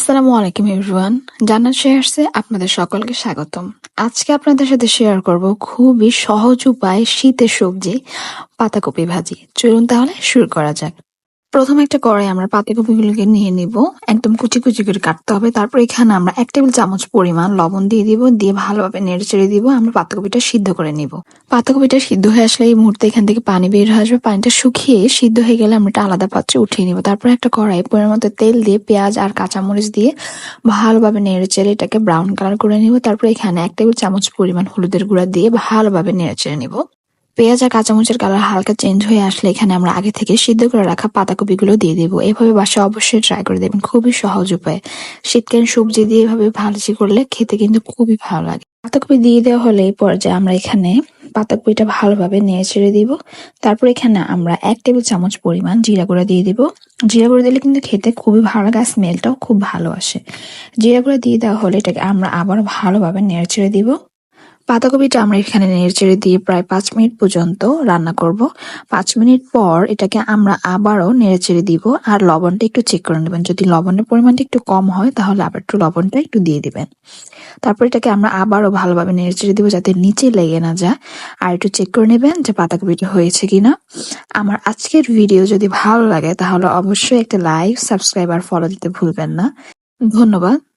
আসসালামু আলাইকুম এভরিওয়ান জান্নাত শেয়ারসে আপনাদের সকলকে স্বাগতম। আজকে আপনাদের সাথে শেয়ার করব খুবই সহজ উপায় শীতের সবজি, পাতাকপি ভাজি। চলুন তাহলে শুরু করা যাক। প্রথমে একটা কড়াই আমরা পাতাকপিগুলোকে নিয়ে নিব। একদম কুচি কুচি করে কাটতে হবে। তারপর এখানে আমরা এক টেবিল চামচ পরিমাণ লবণ দিয়ে দিব। দিয়ে ভালোভাবে নেড়ে চেড়ে দিব। আমরা পাতাকপিটা সিদ্ধ করে নিব। পাতাকপিটা সিদ্ধ হয়ে আসলে এই মুহূর্তে এখান থেকে পানি বের হয়ে আসবে। পানিটা শুকিয়ে সিদ্ধ হয়ে গেলে আমরা একটা আলাদা পাত্রে উঠিয়ে নিব। তারপর একটা কড়াই পরিমাণ মতো তেল দিয়ে পেঁয়াজ আর কাঁচামরিচ দিয়ে ভালোভাবে নেড়ে চেড়ে এটাকে ব্রাউন কালার করে নিব। তারপর এখানে এক টেবিল চামচ পরিমাণ হলুদের গুঁড়া দিয়ে ভালোভাবে নেড়ে চেড়ে নিব। পেঁয়াজ আর কাঁচামরিচের কালার হালকা চেঞ্জ হয়ে আসলে এখানে আমরা আগে থেকে সিদ্ধ করে রাখা পাতাকপিগুলো দিয়ে দেবো। এভাবে বাসায় অবশ্যই ট্রাই করে দেবেন খুবই সহজ উপায়। শীতকালীন সবজি দিয়ে এভাবে ভাজি করলে খেতে কিন্তু খুবই ভালো লাগে। পাতাকপি দিয়ে দেওয়া হলে এই পর্যায়ে আমরা এখানে পাতাকপিটা ভালোভাবে নেড়ে ছেড়ে দিব। তারপর এখানে আমরা এক টেবিল চামচ পরিমাণ জিরা গুঁড়া দিয়ে দিব। জিরা গুঁড়া দিলে কিন্তু খেতে খুবই ভালো লাগে স্মেলটাও খুব ভালো আসে। জিরা গুঁড়া দিয়ে দেওয়া হলে এটাকে আমরা আবার ভালোভাবে নেড়ে ছেড়ে দিব। পাতাকপিটা আমরা এখানে নেড়েচেড়ে দিয়ে প্রায় পাঁচ মিনিট পর্যন্ত রান্না করব। পাঁচ মিনিট পর এটাকে আমরা আবারও নেড়েচেড়ে দিব আর লবণটা একটু চেক করে নেবেন। যদি লবণের পরিমাণটা একটু কম হয়, তাহলে আবার একটু লবণটা একটু দিয়ে দিবেন। তারপর এটাকে আমরা আবারও ভালোভাবে নেড়েচেড়ে দিব যাতে নিচে লেগে না যায়। আর একটু চেক করে নেবেন যে পাতাকপিটা হয়েছে কিনা। আমার আজকের ভিডিও যদি ভালো লাগে, তাহলে অবশ্যই একটা লাইক সাবস্ক্রাইব আর ফলো দিতে ভুলবেন না। ধন্যবাদ।